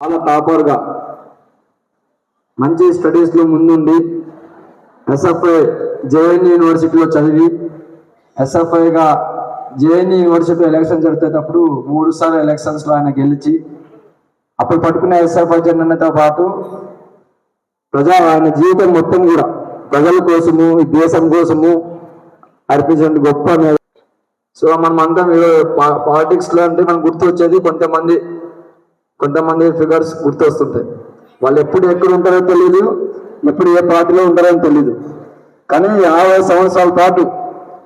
చాలా టాపర్గా మంచి స్టడీస్లో ముందుండి ఎస్ఎఫ్ఐ జేఎన్ యూనివర్సిటీలో చదివి ఎస్ఎఫ్ఐగా జేఎన్ యూనివర్సిటీ ఎలక్షన్ జరిగేటప్పుడు మూడు సార్లు ఎలక్షన్స్లో ఆయన గెలిచి అప్పుడు పట్టుకున్న ఎస్ఎఫ్ఐ జెండాతో పాటు ప్రజా ఆయన జీవితం మొత్తం కూడా ప్రజల కోసము ఈ దేశం కోసము అర్పించిన గొప్ప సో మనం అందరం పాలిటిక్స్లో అంటే మనం గుర్తు వచ్చేది కొంతమంది కొంతమంది ఫిగర్స్ గుర్తొస్తుంటాయి. వాళ్ళు ఎప్పుడు ఎక్కడ ఉంటారో తెలియదు ఎప్పుడు ఏ పార్టీలో ఉంటారో తెలియదు కానీ యాభై సంవత్సరాల పాటు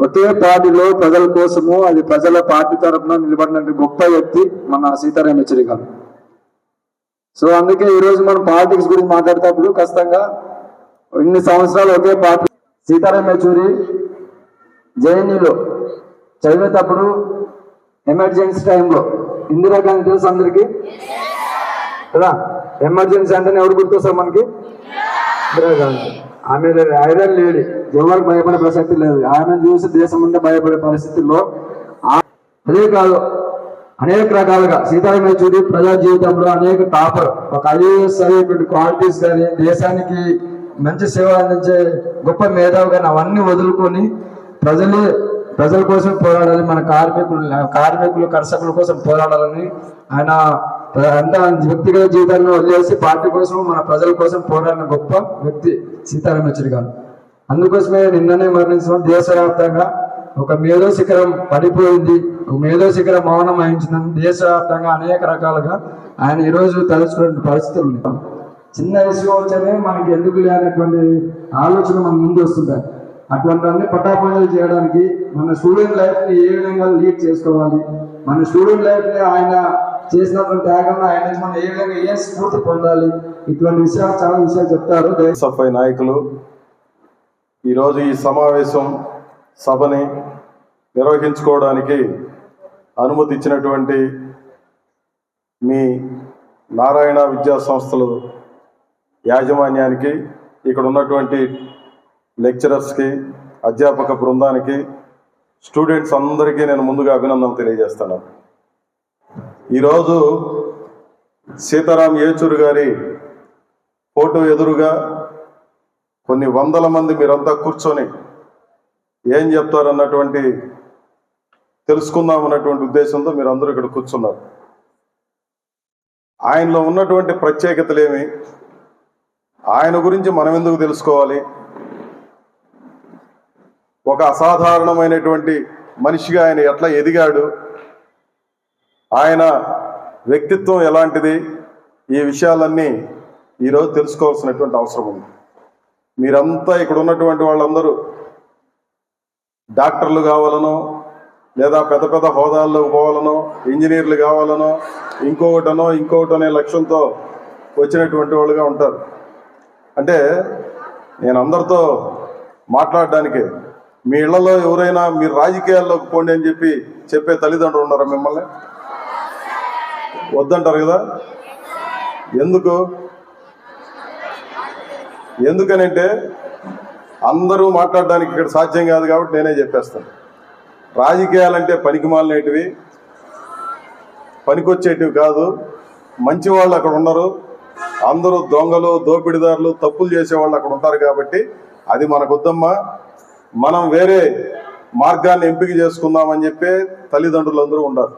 ఒకే పార్టీలో ప్రజల కోసము అది ప్రజల పార్టీ తరఫున నిలబడినటువంటి గొప్ప వ్యక్తి మన సీతారాం యెచూరి గారు. సో అందుకే ఈరోజు మనం పాలిటిక్స్ గురించి మాట్లాడేటప్పుడు ఖచ్చితంగా ఇన్ని సంవత్సరాలు ఒకే పార్టీ సీతారాం యెచూరి జేఎన్యూలో చదివేటప్పుడు ఎమర్జెన్సీ టైంలో ఇందిరాగాంధీ తెలుసు అందరికి? కదా? ఎమర్జెన్సీ అంటేనే ఎవరు గుర్తొస్తారు మనకి? ఇందిరాగాంధీ ఆమె ఐరన్ లేడీ. ఎవరికి భయపడే ప్రసక్తి లేదు. ఆమె చూసి దేశం ఉంటే భయపడే పరిస్థితుల్లో అదే కాదు అనేక రకాలుగా సీతారాం యెచూరి ప్రజా జీవితంలో అనేక టాపర్. ఒక ఐఏఎస్ అయ్యేటువంటి క్వాలిటీస్ కానీ దేశానికి మంచి సేవ అందించే గొప్ప మేధావి కానీ అవన్నీ వదులుకొని ప్రజలే ప్రజల కోసం పోరాడాలి మన కార్మికులు కార్మికులు కర్షకుల కోసం పోరాడాలని ఆయన అంతా వ్యక్తిగత జీవితాన్ని వదిలేసి పార్టీ కోసం మన ప్రజల కోసం పోరాడిన గొప్ప వ్యక్తి సీతారాం యెచూరి గారు. అందుకోసమే నిన్ననే మరణించడం దేశవ్యాప్తంగా ఒక మేధో శిఖరం పడిపోయింది. ఒక మేధో శిఖరం మౌనం వహించిందని దేశవ్యాప్తంగా అనేక రకాలుగా ఆయన ఈరోజు తలుచుకునే పరిస్థితులు ఉన్నాయి. చిన్న విషయం వచ్చనే మనకి ఎందుకు లేనటువంటి ఆలోచన మన ముందు వస్తుంటాయి. అట్లాంటి అన్ని పటాపంచలు చేయడానికి మన స్టూడెంట్ లైఫ్ని ఏ విధంగా లీడ్ చేసుకోవాలి? మన స్టూడెంట్ లైఫ్ని ఆయన చేసినటువంటి త్యాగంలో ఆయన మనం ఏ విధంగా ఏ స్ఫూర్తి పొందాలి? ఇటువంటి విషయాలు చాలా విషయాలు చెప్తారు. సఫై నాయకులు ఈరోజు ఈ సమావేశం సభని నిర్వహించుకోవడానికి అనుమతి ఇచ్చినటువంటి మీ నారాయణ విద్యా సంస్థలు యాజమాన్యానికి ఇక్కడ ఉన్నటువంటి లెక్చరర్స్కి అధ్యాపక బృందానికి స్టూడెంట్స్ అందరికీ నేను ముందుగా అభినందనలు తెలియజేస్తాను. ఈరోజు సీతారాం ఏచూరు గారి ఫోటో ఎదురుగా కొన్ని వందల మంది మీరంతా కూర్చొని ఏం చెప్తారన్నటువంటి తెలుసుకుందాం అన్నటువంటి ఉద్దేశంతో మీరు అందరూ ఇక్కడ కూర్చున్నారు. ఆయనలో ఉన్నటువంటి ప్రత్యేకతలేమి? ఆయన గురించి మనం ఎందుకు తెలుసుకోవాలి? ఒక అసాధారణమైనటువంటి మనిషిగా ఆయన ఎట్లా ఎదిగాడు? ఆయన వ్యక్తిత్వం ఎలాంటిది? ఈ విషయాలన్నీ ఈరోజు తెలుసుకోవాల్సినటువంటి అవసరం ఉంది. మీరంతా ఇక్కడ ఉన్నటువంటి వాళ్ళందరూ డాక్టర్లు కావాలనో లేదా పెద్ద పెద్ద హోదాల్లో పోవాలనో ఇంజనీర్లు కావాలనో ఇంకొకటనో ఇంకొకటనే లక్ష్యంతో వచ్చినటువంటి వాళ్ళుగా ఉంటారు. అంటే నేను అందరితో మాట్లాడడానికి మీ ఇళ్ళలో ఎవరైనా మీరు రాజకీయాల్లోకి పోండి అని చెప్పి చెప్పే తల్లిదండ్రులు ఉన్నారా మిమ్మల్ని? వద్దంటారు కదా? ఎందుకు? ఎందుకనంటే అందరూ మాట్లాడడానికి ఇక్కడ సాధ్యం కాదు కాబట్టి నేనే చెప్పేస్తాను. రాజకీయాలంటే పనికిమాలనేటివి పనికొచ్చేటివి కాదు. మంచి వాళ్ళు అక్కడ ఉన్నారు అందరూ దొంగలు దోపిడీదారులు తప్పులు చేసేవాళ్ళు అక్కడ ఉంటారు కాబట్టి అది మనకొద్దమ్మా. మనం వేరే మార్గాన్ని ఎంపిక చేసుకుందామని చెప్పే తల్లిదండ్రులు అందరూ ఉండరు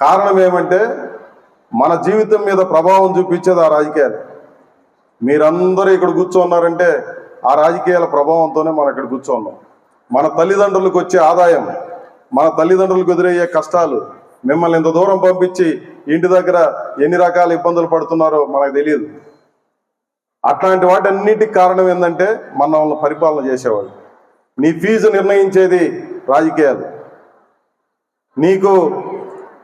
కారణం ఏమంటే మన జీవితం మీద ప్రభావం చూపించేది ఆ రాజకీయాలు. మీరందరూ ఇక్కడ కూర్చోన్నారంటే ఆ రాజకీయాల ప్రభావంతోనే మనం ఇక్కడ కూర్చోన్నాం. మన తల్లిదండ్రులకు వచ్చే ఆదాయం మన తల్లిదండ్రులకు ఎదురయ్యే కష్టాలు మిమ్మల్ని ఇంత దూరం పంపించి ఇంటి దగ్గర ఎన్ని రకాల ఇబ్బందులు పడుతున్నారో మనకు తెలియదు. అట్లాంటి వాటన్నిటికి కారణం ఏంటంటే మనల్ని పరిపాలన చేసేవాళ్ళు. నీ ఫీజు నిర్ణయించేది రాజకీయాలు. నీకు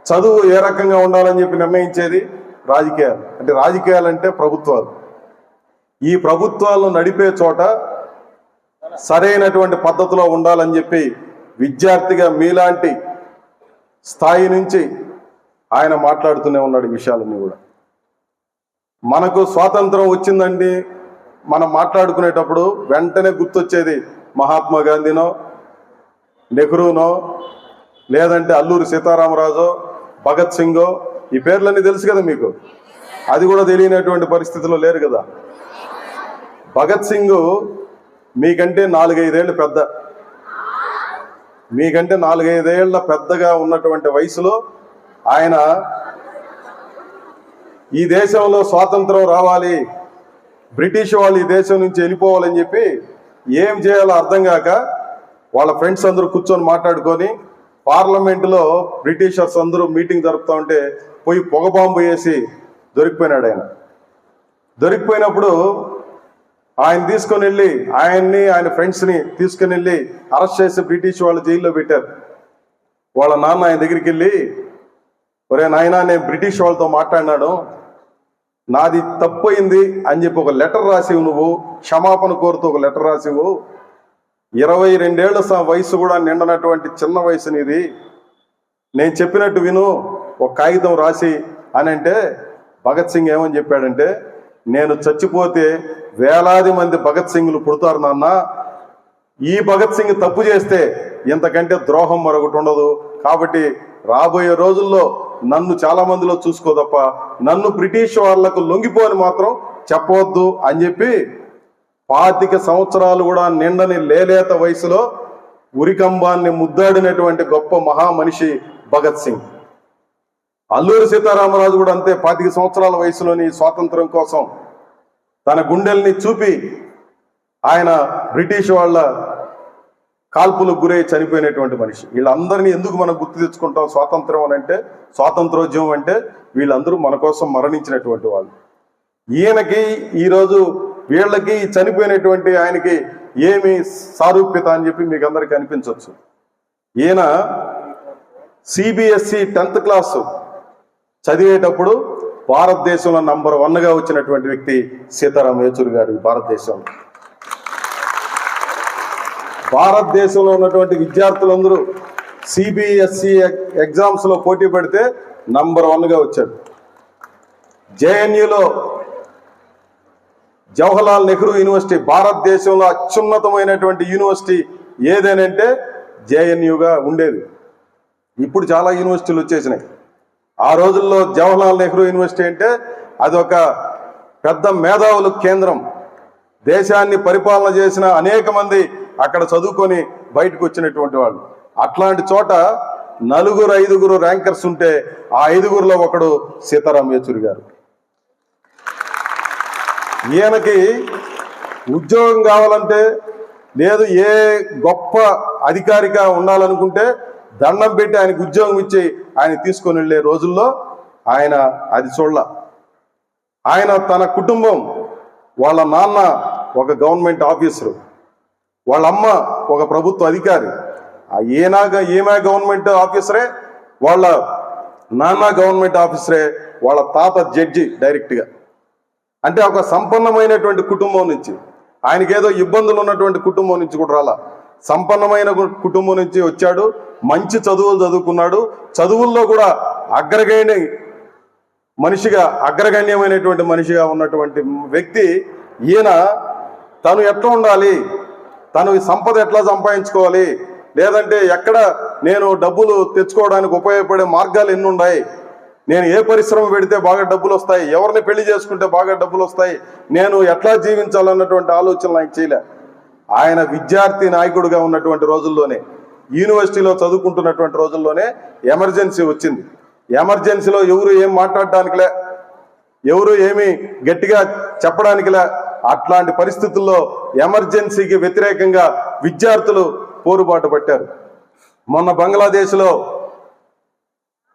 చదువు ఏ రకంగా ఉండాలని చెప్పి నిర్ణయించేది రాజకీయాలు. అంటే రాజకీయాలు అంటే ప్రభుత్వాలు. ఈ ప్రభుత్వాలను నడిపే చోట సరైనటువంటి పద్ధతిలో ఉండాలని చెప్పి విద్యార్థిగా మీలాంటి స్థాయి నుంచి ఆయన మాట్లాడుతూనే ఉన్నాడు విషయాలన్నీ కూడా. మనకు స్వాతంత్రం వచ్చిందండి మనం మాట్లాడుకునేటప్పుడు వెంటనే గుర్తొచ్చేది మహాత్మా గాంధీనో నెహ్రూనో లేదంటే అల్లూరి సీతారామరాజో భగత్ సింగో ఈ పేర్లన్నీ తెలుసు కదా మీకు. అది కూడా తెలియనటువంటి పరిస్థితిలో లేరు కదా. భగత్ సింగ్ మీకంటే నాలుగైదేళ్ళు పెద్ద. మీకంటే నాలుగైదేళ్ళ పెద్దగా ఉన్నటువంటి వయసులో ఆయన ఈ దేశంలో స్వాతంత్రం రావాలి బ్రిటిష్ వాళ్ళు ఈ దేశం నుంచి వెళ్ళిపోవాలని చెప్పి ఏం చేయాలో అర్థం కాక వాళ్ళ ఫ్రెండ్స్ అందరూ కూర్చొని మాట్లాడుకొని పార్లమెంటులో బ్రిటిషర్స్ అందరూ మీటింగ్ జరుపుతూ ఉంటే పోయి పొగ బాంబు వేసి దొరికిపోయినాడు ఆయన. దొరికిపోయినప్పుడు ఆయన తీసుకొని వెళ్ళి ఆయన్ని ఆయన ఫ్రెండ్స్ని తీసుకొని వెళ్ళి అరెస్ట్ చేసి బ్రిటిష్ వాళ్ళు జైల్లో పెట్టారు. వాళ్ళ నాన్న ఆయన దగ్గరికి వెళ్ళి ఒరే నాయనా నేను బ్రిటిష్ వాళ్ళతో మాట్లాడినాడు నాది తప్పైంది అని చెప్పి ఒక లెటర్ రాసివు నువ్వు క్షమాపణ కోరుతూ ఒక లెటర్ రాసివు. ఇరవై రెండేళ్ళ స- వయసు కూడా నిండనటువంటి చిన్న వయసు నీది. నేను చెప్పినట్టు విను ఒక కాగితం రాసి అని అంటే భగత్ సింగ్ ఏమని చెప్పాడంటే నేను చచ్చిపోతే వేలాది మంది భగత్ సింగ్లు పుడతారు నాన్న. ఈ భగత్ సింగ్ తప్పు చేస్తే ఇంతకంటే ద్రోహం మరొకటి ఉండదు. కాబట్టి రాబోయే రోజుల్లో నన్ను చాలా మందిలో చూసుకో తప్ప నన్ను బ్రిటిష్ వాళ్ళకు లొంగిపోని మాత్రం చెప్పవద్దు అని చెప్పి పాతిక సంవత్సరాలు కూడా నిండని లేలేత వయసులో ఉరికంబాన్ని ముద్దాడినటువంటి గొప్ప మహామనిషి భగత్ సింగ్. అల్లూరి సీతారామరాజు కూడా అంతే పాతిక సంవత్సరాల వయసులోని స్వాతంత్రం కోసం తన గుండెల్ని చూపి ఆయన బ్రిటిష్ వాళ్ళ కాల్పులకు గురై చనిపోయినటువంటి మనిషి. వీళ్ళందరినీ ఎందుకు మనం గుర్తు తెచ్చుకుంటాం? స్వాతంత్రం అని అంటే స్వాతంత్రోద్యమం అంటే వీళ్ళందరూ మన కోసం మరణించినటువంటి వాళ్ళు. ఈయనకి ఈరోజు వీళ్ళకి చనిపోయినటువంటి ఆయనకి ఏమి సారూప్యత అని చెప్పి మీకు అందరికి అనిపించవచ్చు. ఈయన సిబిఎస్ఈ టెన్త్ క్లాస్ చదివేటప్పుడు భారతదేశంలో నంబర్ వన్గా వచ్చినటువంటి వ్యక్తి సీతారాం యేచూరి గారు భారతదేశంలో. భారతదేశంలో ఉన్నటువంటి విద్యార్థులందరూ సిబిఎస్ఈ ఎగ్జామ్స్లో పోటీ పడితే నంబర్ వన్గా వచ్చాడు జేఎన్యులో జవహర్లాల్ నెహ్రూ యూనివర్సిటీ భారతదేశంలో అత్యున్నతమైనటువంటి యూనివర్సిటీ ఏదేనంటే జేఎన్యుగా ఉండేది. ఇప్పుడు చాలా యూనివర్సిటీలు వచ్చేసినాయి. ఆ రోజుల్లో జవహర్లాల్ నెహ్రూ యూనివర్సిటీ అంటే అది ఒక పెద్ద మేధావుల కేంద్రం. దేశాన్ని పరిపాలన చేసిన అనేక మంది అక్కడ చదువుకొని బయటకు వచ్చినటువంటి వాళ్ళు. అట్లాంటి చోట నలుగురు ఐదుగురు ర్యాంకర్స్ ఉంటే ఆ ఐదుగురులో ఒకడు సీతారాం యేచూరి గారు. ఈయనకి ఉద్యోగం కావాలంటే లేదు ఏ గొప్ప అధికారిగా ఉండాలనుకుంటే దండం పెట్టి ఆయనకు ఉద్యోగం ఇచ్చి ఆయన తీసుకొని వెళ్ళే రోజుల్లో ఆయన అది చూడాల. ఆయన తన కుటుంబం వాళ్ళ నాన్న ఒక గవర్నమెంట్ ఆఫీసరు. వాళ్ళ అమ్మ ఒక ప్రభుత్వ అధికారి. ఆ ఈయనగా గవర్నమెంట్ ఆఫీసరే వాళ్ళ నాన్న గవర్నమెంట్ ఆఫీసరే వాళ్ళ తాత జడ్జి డైరెక్ట్గా. అంటే ఒక సంపన్నమైనటువంటి కుటుంబం నుంచి ఆయనకి ఏదో ఇబ్బందులు ఉన్నటువంటి కుటుంబం నుంచి కూడా రాలా. సంపన్నమైన కుటుంబం నుంచి వచ్చాడు మంచి చదువులు చదువుకున్నాడు చదువుల్లో కూడా అగ్రగణ్య మనిషిగా అగ్రగణ్యమైనటువంటి మనిషిగా ఉన్నటువంటి వ్యక్తి ఈయన తను ఎట్లా ఉండాలి? తను ఈ సంపద ఎట్లా సంపాదించుకోవాలి? లేదంటే ఎక్కడ నేను డబ్బులు తెచ్చుకోవడానికి ఉపయోగపడే మార్గాలు ఎన్ని ఉన్నాయి నేను ఏ పరిశ్రమ పెడితే బాగా డబ్బులు వస్తాయి? ఎవరిని పెళ్ళి చేసుకుంటే బాగా డబ్బులు వస్తాయి? నేను ఎట్లా జీవించాలన్నటువంటి ఆలోచనలు ఆయన చేయలే. ఆయన విద్యార్థి నాయకుడిగా ఉన్నటువంటి రోజుల్లోనే యూనివర్సిటీలో చదువుకుంటున్నటువంటి రోజుల్లోనే ఎమర్జెన్సీ వచ్చింది. ఎమర్జెన్సీలో ఎవరు ఏం మాట్లాడడానికిలే ఎవరు ఏమి గట్టిగా చెప్పడానికిలే అట్లాంటి పరిస్థితుల్లో ఎమర్జెన్సీకి వ్యతిరేకంగా విద్యార్థులు పోరుబాటు పట్టారు. మొన్న బంగ్లాదేశ్లో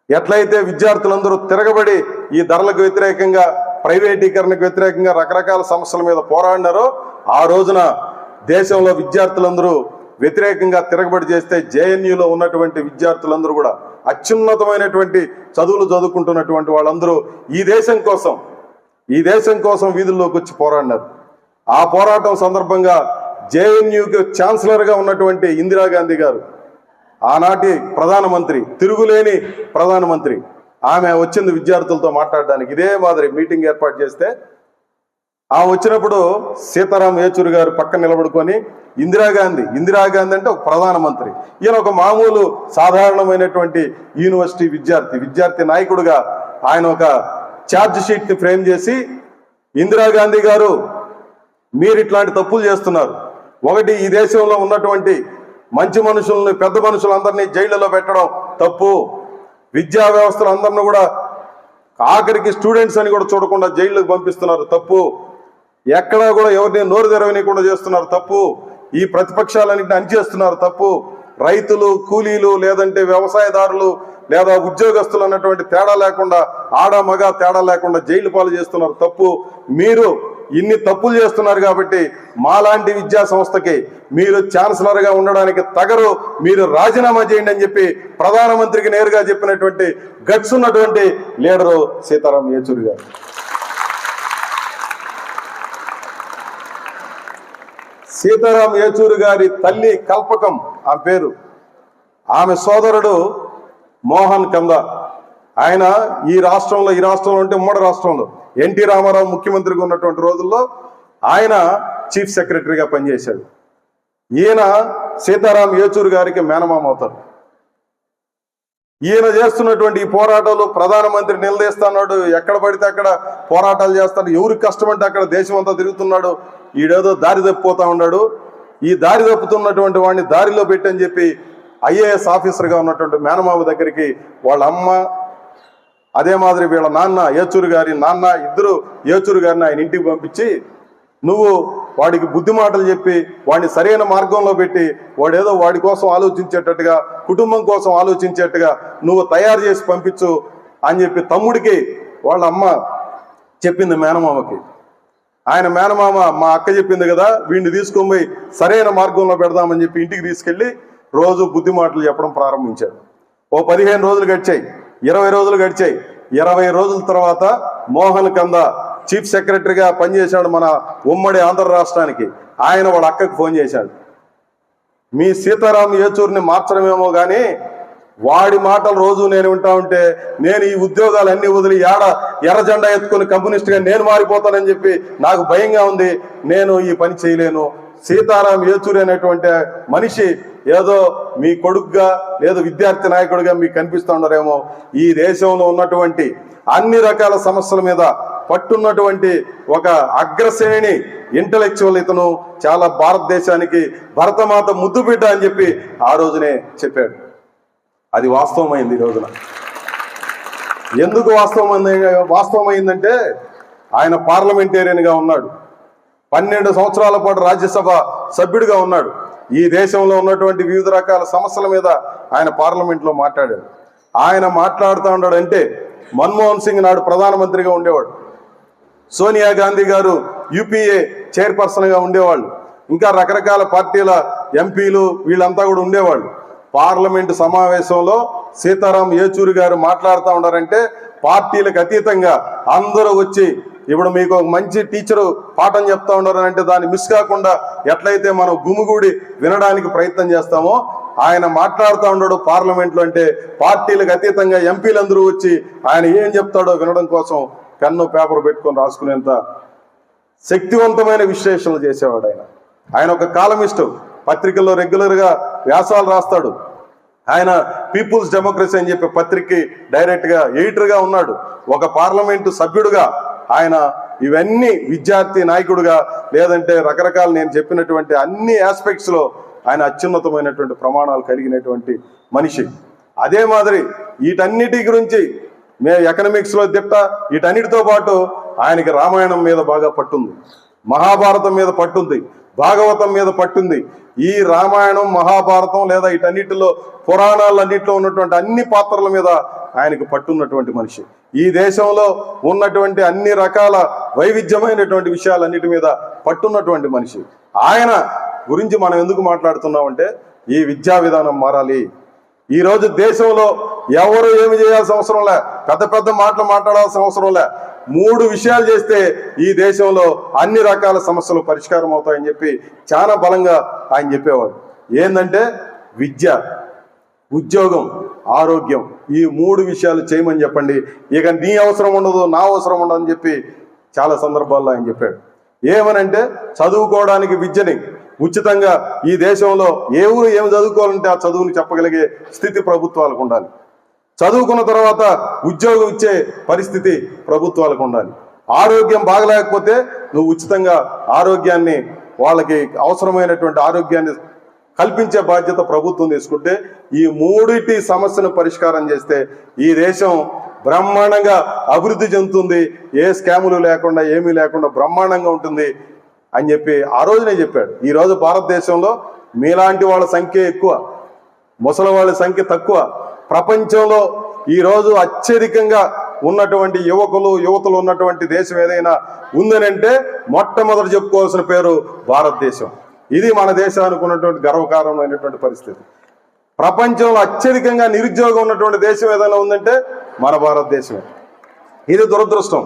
ఎట్లయితే విద్యార్థులందరూ తిరగబడి ఈ ధరలకు వ్యతిరేకంగా ప్రైవేటీకరణకు వ్యతిరేకంగా రకరకాల సమస్యల మీద పోరాడినారో ఆ రోజున దేశంలో విద్యార్థులందరూ వ్యతిరేకంగా తిరగబడి చేస్తే జేఎన్యూలో ఉన్నటువంటి విద్యార్థులందరూ కూడా అత్యున్నతమైనటువంటి చదువులు చదువుకుంటున్నటువంటి వాళ్ళందరూ ఈ దేశం కోసం ఈ దేశం కోసం వీధుల్లోకి వచ్చి పోరాడినారు. ఆ పోరాటం సందర్భంగా జేఎన్యూకి ఛాన్సలర్గా ఉన్నటువంటి ఇందిరాగాంధీ గారు ఆనాటి ప్రధానమంత్రి తిరుగులేని ప్రధానమంత్రి ఆమె వచ్చింది విద్యార్థులతో మాట్లాడడానికి. ఇదే మాదిరి మీటింగ్ ఏర్పాటు చేస్తే ఆమె వచ్చినప్పుడు సీతారాం యేచూరి గారు పక్కన నిలబడుకొని ఇందిరాగాంధీ ఇందిరాగాంధీ అంటే ఒక ప్రధానమంత్రి. ఈయన ఒక మామూలు సాధారణమైనటువంటి యూనివర్సిటీ విద్యార్థి విద్యార్థి నాయకుడుగా ఆయన ఒక ఛార్జ్ షీట్ని ఫ్రేమ్ చేసి ఇందిరాగాంధీ గారు మీరు ఇట్లాంటి తప్పులు చేస్తున్నారు. ఒకటి ఈ దేశంలో ఉన్నటువంటి మంచి మనుషుల్ని పెద్ద మనుషులందరినీ జైళ్ళలో పెట్టడం తప్పు. విద్యా వ్యవస్థలు అందరిని కూడా ఆఖరికి స్టూడెంట్స్ అని కూడా చూడకుండా జైళ్ళకు పంపిస్తున్నారు తప్పు. ఎక్కడా కూడా ఎవరిని నోరు తెరవనీయకుండా చేస్తున్నారు తప్పు. ఈ ప్రతిపక్షాలన్నింటిని అణిచేస్తున్నారు తప్పు. రైతులు కూలీలు లేదంటే వ్యవసాయదారులు లేదా ఉద్యోగస్తులు అన్నటువంటి తేడా లేకుండా ఆడ మగ తేడా లేకుండా జైలు పాలు చేస్తున్నారు తప్పు. మీరు ఇన్ని తప్పులు చేస్తున్నారు కాబట్టి మాలాంటి విద్యా సంస్థకి మీరు ఛాన్సలర్గా ఉండడానికి తగరు మీరు రాజీనామా చేయండి అని చెప్పి ప్రధానమంత్రికి నేరుగా చెప్పినటువంటి గట్స్ ఉన్నటువంటి లీడరు సీతారాం యేచూరి గారు. సీతారాం యేచూరి గారి తల్లి కల్పకం ఆ పేరు. ఆమె సోదరుడు మోహన్ కంద. ఆయన ఈ రాష్ట్రంలో ఈ రాష్ట్రంలో అంటే ఉమ్మడి రాష్ట్రంలో. ఎన్టీ రామారావు ముఖ్యమంత్రిగా ఉన్నటువంటి రోజుల్లో ఆయన చీఫ్ సెక్రటరీగా పనిచేశాడు. ఈయన సీతారాం యేచూరు గారికి మేనమామ అవుతారు. ఈయన చేస్తున్నటువంటి ఈ పోరాటాలు ప్రధానమంత్రి నిలదీస్తున్నాడు. ఎక్కడ పడితే అక్కడ పోరాటాలు చేస్తాడు. ఎవరికి కష్టమంటే అక్కడ దేశం అంతా తిరుగుతున్నాడు. ఈడేదో దారి తప్పిపోతా ఉన్నాడు. ఈ దారి తప్పుతున్నటువంటి వాడిని దారిలో పెట్టని చెప్పి ఐఏఎస్ ఆఫీసర్గా ఉన్నటువంటి మేనమామ దగ్గరికి వాళ్ళ అమ్మ అదే మాదిరి వీళ్ళ నాన్న ఏచూరు గారి నాన్న ఇద్దరు ఏచూరు గారిని ఆయన ఇంటికి పంపించి నువ్వు వాడికి బుద్ధి మాటలు చెప్పి వాడిని సరైన మార్గంలో పెట్టి వాడేదో వాడి కోసం ఆలోచించేటట్టుగా కుటుంబం కోసం ఆలోచించేట్టుగా నువ్వు తయారు చేసి పంపించు అని చెప్పి తమ్ముడికి వాళ్ళ అమ్మ చెప్పింది మేనమామకి. ఆయన మేనమామ మా అక్క చెప్పింది కదా వీడిని తీసుకొని పోయి సరైన మార్గంలో పెడదామని చెప్పి ఇంటికి తీసుకెళ్ళి రోజు బుద్ధి మాటలు చెప్పడం ప్రారంభించాడు. ఓ పదిహేను రోజులు గడిచాయి. ఇరవై రోజులు గడిచాయి. ఇరవై రోజుల తర్వాత మోహన్ కంద చీఫ్ సెక్రటరీగా పనిచేశాడు మన ఉమ్మడి ఆంధ్ర రాష్ట్రానికి. ఆయన వాడు అక్కకు ఫోన్ చేశాడు. మీ సీతారాం యేచూరిని మార్చడమేమో కానీ వాడి మాటలు రోజు నేను వింటా ఉంటే నేను ఈ ఉద్యోగాలన్నీ వదిలి ఏడ ఎర్రజెండా ఎత్తుకుని ఎత్తుకొని కమ్యూనిస్ట్గా నేను మారిపోతానని చెప్పి నాకు భయంగా ఉంది. నేను ఈ పని చేయలేను. సీతారాం యేచూరి అనేటువంటి మనిషి ఏదో మీ కొడుకుగా లేదా విద్యార్థి నాయకుడిగా మీకు కనిపిస్తుండరేమో ఈ దేశంలో ఉన్నటువంటి అన్ని రకాల సమస్యల మీద పట్టున్నటువంటి ఒక అగ్రశ్రేణి ఇంటలెక్చువల్ ఇతను చాలా భారతదేశానికి భరతమాత ముద్దు బిడ్డ అని చెప్పి ఆ రోజునే చెప్పాడు. అది వాస్తవమైంది ఈ రోజున. ఎందుకు వాస్తవమైంది వాస్తవమైందంటే ఆయన పార్లమెంటేరియన్గా ఉన్నాడు. పన్నెండు సంవత్సరాల పాటు రాజ్యసభ సభ్యుడిగా ఉన్నాడు. ఈ దేశంలో ఉన్నటువంటి వివిధ రకాల సమస్యల మీద ఆయన పార్లమెంట్లో మాట్లాడాడు. ఆయన మాట్లాడుతూ ఉన్నాడంటే మన్మోహన్ సింగ్ నాడు ప్రధానమంత్రిగా ఉండేవాడు. సోనియా గాంధీ గారు యూపీఏ చైర్పర్సన్గా ఉండేవాళ్ళు. ఇంకా రకరకాల పార్టీల ఎంపీలు వీళ్ళంతా కూడా ఉండేవాళ్ళు. పార్లమెంటు సమావేశంలో సీతారాం యేచూరి గారు మాట్లాడుతూ ఉన్నారంటే పార్టీలకు అతీతంగా అందరూ వచ్చి ఇప్పుడు మీకు ఒక మంచి టీచరు పాఠం చెప్తా ఉన్నారు అంటే దాన్ని మిస్ కాకుండా ఎట్లయితే మనం గుమిగూడి వినడానికి ప్రయత్నం చేస్తామో ఆయన మాట్లాడుతూ ఉన్నాడు పార్లమెంట్లో అంటే పార్టీలకు అతీతంగా ఎంపీలందరూ వచ్చి ఆయన ఏం చెప్తాడో వినడం కోసం పెన్ను పేపర్ పెట్టుకొని రాసుకునేంత శక్తివంతమైన విశ్లేషణలు చేసేవాడు ఆయన. ఆయన ఒక కాలమిస్టు పత్రికల్లో రెగ్యులర్గా వ్యాసాలు రాస్తాడు. ఆయన పీపుల్స్ డెమోక్రసీ అని చెప్పే పత్రికకి డైరెక్ట్గా ఎడిటర్గా ఉన్నాడు. ఒక పార్లమెంటు సభ్యుడుగా ఆయన ఇవన్నీ విద్యార్థి నాయకుడుగా లేదంటే రకరకాల నేను చెప్పినటువంటి అన్ని ఆస్పెక్ట్స్లో ఆయన అత్యున్నతమైనటువంటి ప్రమాణాలు కలిగినటువంటి మనిషి. అదే మాదిరి వీటన్నిటి గురించి మే ఎకనమిక్స్లో దిట్ట వీటన్నిటితో పాటు ఆయనకి రామాయణం మీద బాగా పట్టుంది. మహాభారతం మీద పట్టుంది. భాగవతం మీద పట్టుంది. ఈ రామాయణం మహాభారతం లేదా వీటన్నిటిలో పురాణాలన్నింటిలో ఉన్నటువంటి అన్ని పాత్రల మీద ఆయనకు పట్టున్నటువంటి మనిషి. ఈ దేశంలో ఉన్నటువంటి అన్ని రకాల వైవిధ్యమైనటువంటి విషయాలన్నిటి మీద పట్టున్నటువంటి మనిషి. ఆయన గురించి మనం ఎందుకు మాట్లాడుతున్నామంటే ఈ విద్యా విధానం మారాలి. ఈ రోజు దేశంలో ఎవరు ఏమి చేయాల్సిన అవసరం లే పెద్ద పెద్ద మాటలు మాట్లాడాల్సిన అవసరం లే. మూడు విషయాలు చేస్తే ఈ దేశంలో అన్ని రకాల సమస్యలు పరిష్కారం అవుతాయని చెప్పి చాలా బలంగా ఆయన చెప్పేవాడు. ఏంటంటే విద్య ఉద్యోగం ఆరోగ్యం. ఈ మూడు విషయాలు చేయమని చెప్పండి. ఇక నీ అవసరం ఉండదు నా అవసరం ఉండదు అని చెప్పి చాలా సందర్భాల్లో ఆయన చెప్పాడు. ఏమనంటే చదువుకోవడానికి విద్యని ఉచితంగా ఈ దేశంలో ఏ ఊరు ఏమి చదువుకోవాలంటే ఆ చదువుని చెప్పగలిగే స్థితి ప్రభుత్వాలకు ఉండాలి. చదువుకున్న తర్వాత ఉద్యోగం ఇచ్చే పరిస్థితి ప్రభుత్వాలకు ఉండాలి. ఆరోగ్యం బాగలేకపోతే నువ్వు ఉచితంగా ఆరోగ్యాన్ని వాళ్ళకి అవసరమైనటువంటి ఆరోగ్యాన్ని కల్పించే బాధ్యత ప్రభుత్వం తీసుకుంటే ఈ మూడిటి సమస్యను పరిష్కారం చేస్తే ఈ దేశం బ్రహ్మాండంగా అభివృద్ధి చెందుతుంది. ఏ స్కాములు లేకుండా ఏమీ లేకుండా బ్రహ్మాండంగా ఉంటుంది అని చెప్పి ఆ రోజునే చెప్పాడు. ఈరోజు భారతదేశంలో మీలాంటి వాళ్ళ సంఖ్య ఎక్కువ ముసలి వాళ్ళ సంఖ్య తక్కువ. ప్రపంచంలో ఈ రోజు అత్యధికంగా ఉన్నటువంటి యువకులు యువతులు ఉన్నటువంటి దేశం ఏదైనా ఉందనంటే మొట్టమొదటి చెప్పుకోవాల్సిన పేరు భారతదేశం. ఇది మన దేశానికి ఉన్నటువంటి గర్వకారణమైనటువంటి పరిస్థితి. ప్రపంచంలో అత్యధికంగా నిరుద్యోగం ఉన్నటువంటి దేశం ఏదైనా ఉందంటే మన భారతదేశమే. ఇది దురదృష్టం.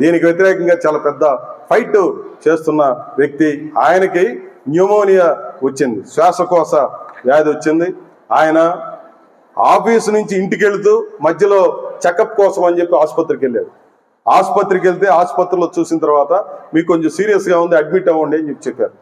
దీనికి వ్యతిరేకంగా చాలా పెద్ద ఫైట్ చేస్తున్న వ్యక్తి ఆయనకి న్యూమోనియా వచ్చింది. శ్వాసకోశ వ్యాధి వచ్చింది. ఆయన ఆఫీసు నుంచి ఇంటికి వెళుతూ మధ్యలో చెకప్ కోసం అని చెప్పి ఆసుపత్రికి వెళ్ళాడు. ఆసుపత్రికి వెళ్తే ఆసుపత్రిలో చూసిన తర్వాత మీకు కొంచెం సీరియస్గా ఉంది అడ్మిట్ అవ్వండి అని చెప్పి చెప్పారు.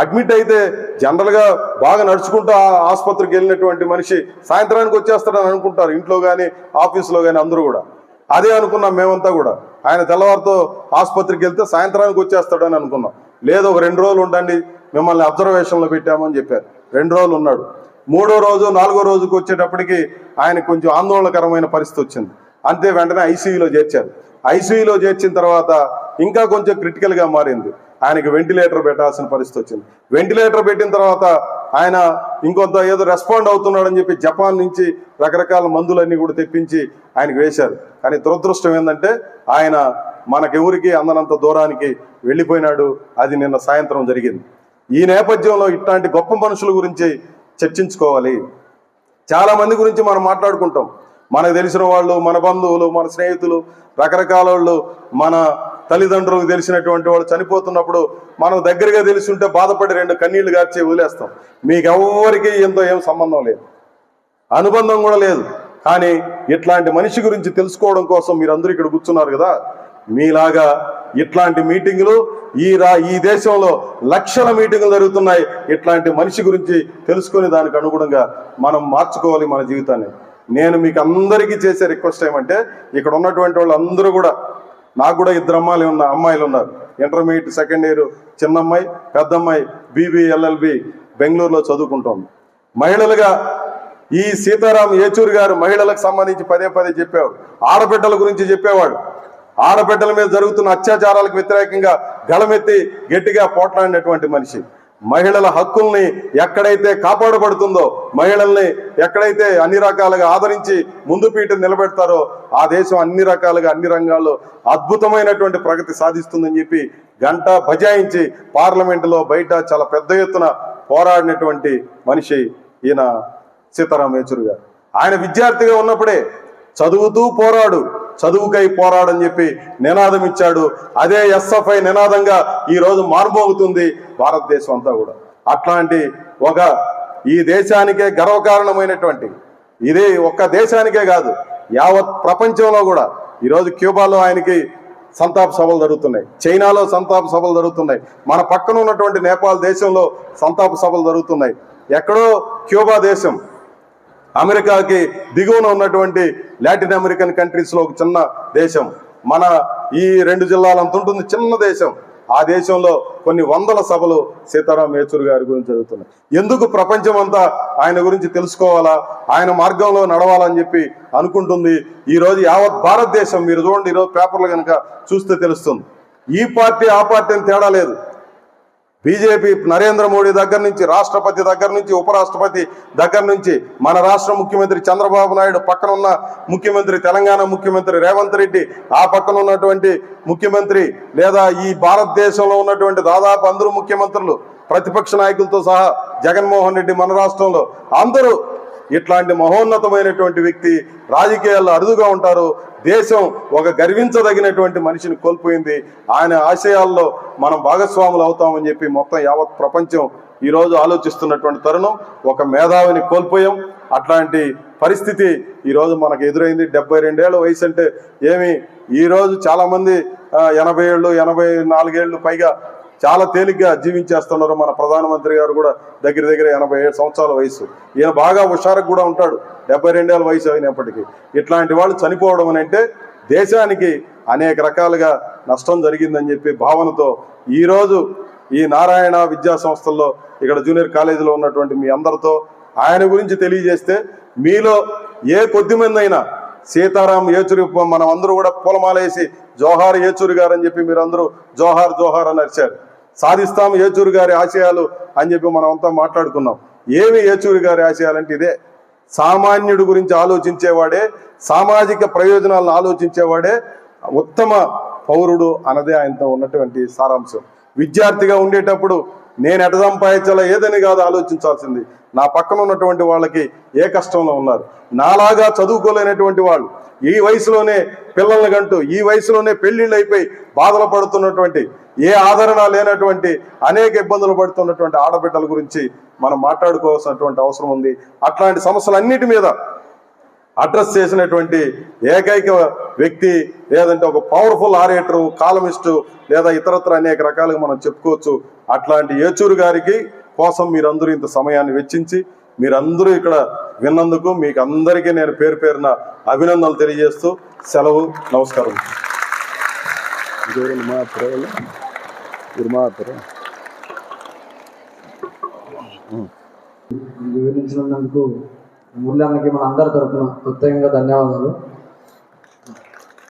అడ్మిట్ అయితే జనరల్గా బాగా నడుచుకుంటూ ఆ ఆసుపత్రికి వెళ్ళినటువంటి మనిషి సాయంత్రానికి వచ్చేస్తాడని అనుకుంటారు. ఇంట్లో కానీ ఆఫీసులో కానీ అందరూ కూడా. అదే అనుకున్నాం మేమంతా కూడా. ఆయన తెల్లవారితో ఆసుపత్రికి వెళ్తే సాయంత్రానికి వచ్చేస్తాడని అనుకున్నాం. లేదు ఒక రెండు రోజులు ఉండండి మిమ్మల్ని అబ్జర్వేషన్లో పెట్టామని చెప్పారు. రెండు రోజులు ఉన్నాడు. మూడో రోజు నాలుగో రోజుకి వచ్చేటప్పటికి ఆయన కొంచెం ఆందోళనకరమైన పరిస్థితి వచ్చింది. అంతే వెంటనే ఐసీయూలో చేర్చారు. ఐసీయూలో చేర్చిన తర్వాత ఇంకా కొంచెం క్రిటికల్గా మారింది. ఆయనకి వెంటిలేటర్ పెట్టాల్సిన పరిస్థితి వచ్చింది. వెంటిలేటర్ పెట్టిన తర్వాత ఆయన ఇంకొంత ఏదో రెస్పాండ్ అవుతున్నాడని చెప్పి జపాన్ నుంచి రకరకాల మందులన్నీ కూడా తెప్పించి ఆయనకు వేశారు. కానీ దురదృష్టం ఏంటంటే ఆయన మనకెవరికి అందనంత దూరానికి వెళ్ళిపోయినాడు. అది నిన్న సాయంత్రం జరిగింది. ఈ నేపథ్యంలో ఇట్లాంటి గొప్ప మనుషుల గురించి చర్చించుకోవాలి. చాలా మంది గురించి మనం మాట్లాడుకుంటాం. మనకు తెలిసిన వాళ్ళు మన బంధువులు మన స్నేహితులు రకరకాల వాళ్ళు మన తల్లిదండ్రులకు తెలిసినటువంటి వాళ్ళు చనిపోతున్నప్పుడు మనం దగ్గరగా తెలిసి ఉంటే బాధపడి రెండు కన్నీళ్ళు గార్చి వదిలేస్తాం. మీకు ఎవ్వరికి ఎంతో ఏం సంబంధం లేదు. అనుబంధం కూడా లేదు. కానీ ఇట్లాంటి మనిషి గురించి తెలుసుకోవడం కోసం మీరందరూ ఇక్కడ కూర్చున్నారు కదా. మీలాగా ఇట్లాంటి మీటింగులు ఈ రా ఈ దేశంలో లక్షల మీటింగులు జరుగుతున్నాయి. ఇట్లాంటి మనిషి గురించి తెలుసుకుని దానికి అనుగుణంగా మనం మార్చుకోవాలి మన జీవితాన్ని. నేను మీకు అందరికీ చేసే రిక్వెస్ట్ ఏమంటే ఇక్కడ ఉన్నటువంటి వాళ్ళు అందరూ కూడా నాకు కూడా ఇద్దరు అమ్మాయిలు ఉన్న అమ్మాయిలు ఉన్నారు. ఇంటర్మీడియట్ సెకండ్ ఇయర్ చిన్నమ్మాయి పెద్దమ్మాయి బీబీ ఎల్ఎల్బి బెంగళూరులో చదువుకుంటోంది. మహిళలుగా ఈ సీతారాం ఏచూరి గారు మహిళలకు సంబంధించి పదే పదే చెప్పేవాడు. ఆడబిడ్డల గురించి చెప్పేవాడు. ఆడబిడ్డల మీద జరుగుతున్న అత్యాచారాలకు వ్యతిరేకంగా గళమెత్తి గట్టిగా పోట్లాడినటువంటి మనిషి. మహిళల హక్కుల్ని ఎక్కడైతే కాపాడబడుతుందో మహిళల్ని ఎక్కడైతే అన్ని రకాలుగా ఆదరించి ముందు పీట నిలబెడతారో ఆ దేశం అన్ని రకాలుగా అన్ని రంగాల్లో అద్భుతమైనటువంటి ప్రగతి సాధిస్తుందని చెప్పి గంట బజాయించి పార్లమెంటులో బయట చాలా పెద్ద ఎత్తున పోరాడినటువంటి మనిషి ఈయన సీతారాం యేచూరి గారు. ఆయన విద్యార్థిగా ఉన్నప్పుడే చదువుతూ పోరాడు. చదువుకై పోరాడని చెప్పి నినాదం ఇచ్చాడు. అదే ఎస్ఎఫ్ఐ నినాదంగా ఈ రోజు మార్మోగుతుంది భారతదేశం అంతా కూడా. అట్లాంటి ఒక ఈ దేశానికే గర్వకారణమైనటువంటి ఇది ఒక్క దేశానికే కాదు యావత్ ప్రపంచంలో కూడా ఈరోజు క్యూబాలో ఆయనకి సంతాప సభలు జరుగుతున్నాయి. చైనాలో సంతాప సభలు జరుగుతున్నాయి. మన పక్కన ఉన్నటువంటి నేపాల్ దేశంలో సంతాప సభలు జరుగుతున్నాయి. ఎక్కడో క్యూబా దేశం అమెరికాకి దిగువన ఉన్నటువంటి లాటిన్ అమెరికన్ కంట్రీస్లో ఒక చిన్న దేశం. మన ఈ రెండు జిల్లాలంత ఉంటుంది చిన్న దేశం. ఆ దేశంలో కొన్ని వందల సభలు సీతారాం యేచూరి గారి గురించి జరుగుతున్నాయి. ఎందుకు ప్రపంచం అంతా ఆయన గురించి తెలుసుకోవాలా? ఆయన మార్గంలో నడవాలని చెప్పి అనుకుంటుంది. ఈరోజు యావత్ భారతదేశం మీరు చూడండి ఈరోజు పేపర్లు కనుక చూస్తే తెలుస్తుంది. ఈ పార్టీ ఆ పార్టీ అని తేడా లేదు. బీజేపీ నరేంద్ర మోడీ దగ్గర నుంచి రాష్ట్రపతి దగ్గర నుంచి ఉపరాష్ట్రపతి దగ్గర నుంచి మన రాష్ట్ర ముఖ్యమంత్రి చంద్రబాబు నాయుడు పక్కన ఉన్న ముఖ్యమంత్రి తెలంగాణ ముఖ్యమంత్రి రేవంత్ రెడ్డి ఆ పక్కన ఉన్నటువంటి ముఖ్యమంత్రి లేదా ఈ భారతదేశంలో ఉన్నటువంటి దాదాపు అందరూ ముఖ్యమంత్రులు ప్రతిపక్ష నాయకులతో సహా జగన్మోహన్ రెడ్డి మన రాష్ట్రంలో. అందరూ ఇట్లాంటి మహోన్నతమైనటువంటి వ్యక్తి రాజకీయాల్లో అరుదుగా ఉంటారు. దేశం ఒక గర్వించదగినటువంటి మనిషిని కోల్పోయింది. ఆయన ఆశయాల్లో మనం భాగస్వాములు అవుతామని చెప్పి మొత్తం యావత్ ప్రపంచం ఈరోజు ఆలోచిస్తున్నటువంటి తరుణం. ఒక మేధావిని కోల్పోయాం. అట్లాంటి పరిస్థితి ఈరోజు మనకు ఎదురైంది. డెబ్బై రెండేళ్ళ వయసు అంటే ఏమి? ఈరోజు చాలామంది ఎనభై ఏళ్ళు ఎనభై నాలుగేళ్ళు పైగా చాలా తేలిగ్గా జీవించేస్తున్నారు మన ప్రధానమంత్రి గారు కూడా దగ్గర దగ్గర ఎనభై ఏడు సంవత్సరాల వయసు. ఈయన బాగా హుషారుకు కూడా ఉంటాడు. డెబ్బై రెండేళ్ళ వయసు అయినప్పటికీ. ఇట్లాంటి వాళ్ళు చనిపోవడం అని అంటే దేశానికి అనేక రకాలుగా నష్టం జరిగిందని చెప్పి భావనతో ఈరోజు ఈ నారాయణ విద్యా సంస్థల్లో ఇక్కడ జూనియర్ కాలేజీలో ఉన్నటువంటి మీ అందరితో ఆయన గురించి తెలియజేస్తే మీలో ఏ కొద్ది అయినా సీతారాం ఏచూరి మనం అందరూ కూడా పూలమాలేసి జోహార్ ఏచూరి గారు అని చెప్పి మీరందరూ జోహార్ జోహార్ అని అరిచారు. సాధిస్తాం ఏచూరు గారి ఆశయాలు అని చెప్పి మనం అంతా మాట్లాడుకున్నాం. ఏమి ఏచూరు గారి ఆశయాలంటే ఇదే. సామాన్యుడి గురించి ఆలోచించేవాడే సామాజిక ప్రయోజనాలను ఆలోచించేవాడే ఉత్తమ పౌరుడు అన్నదే ఆయనతో ఉన్నటువంటి సారాంశం. విద్యార్థిగా ఉండేటప్పుడు నేను ఎట సంపాదించాలా ఏదని కాదు ఆలోచించాల్సింది. నా పక్కన ఉన్నటువంటి వాళ్ళకి ఏ కష్టంలో ఉన్నారు? నాలాగా చదువుకోలేనటువంటి వాళ్ళు ఈ వయసులోనే పిల్లల్ని కంటూ ఈ వయసులోనే పెళ్ళిళ్ళు అయిపోయి బాధలు పడుతున్నటువంటి ఏ ఆదరణ లేనటువంటి అనేక ఇబ్బందులు పడుతున్నటువంటి ఆడబిడ్డల గురించి మనం మాట్లాడుకోవాల్సినటువంటి అవసరం ఉంది. అట్లాంటి సమస్యలన్నిటి మీద అడ్రస్ చేసినటువంటి ఏకైక వ్యక్తి లేదంటే ఒక పవర్ఫుల్ ఆరేటరు కాలమిస్టు లేదా ఇతరత్ర అనేక రకాలుగా మనం చెప్పుకోవచ్చు. అట్లాంటి ఏచూరు గారికి కోసం మీరందరూ ఇంత సమయాన్ని వెచ్చించి మీరందరూ ఇక్కడ విన్నందుకు మీకు అందరికీ నేను పేరు పేరున అభినందనలు తెలియజేస్తూ సెలవు నమస్కారం. వివరించినందుకు మూల్యానికి మన అందరి తరఫున ప్రత్యేకంగా ధన్యవాదాలు.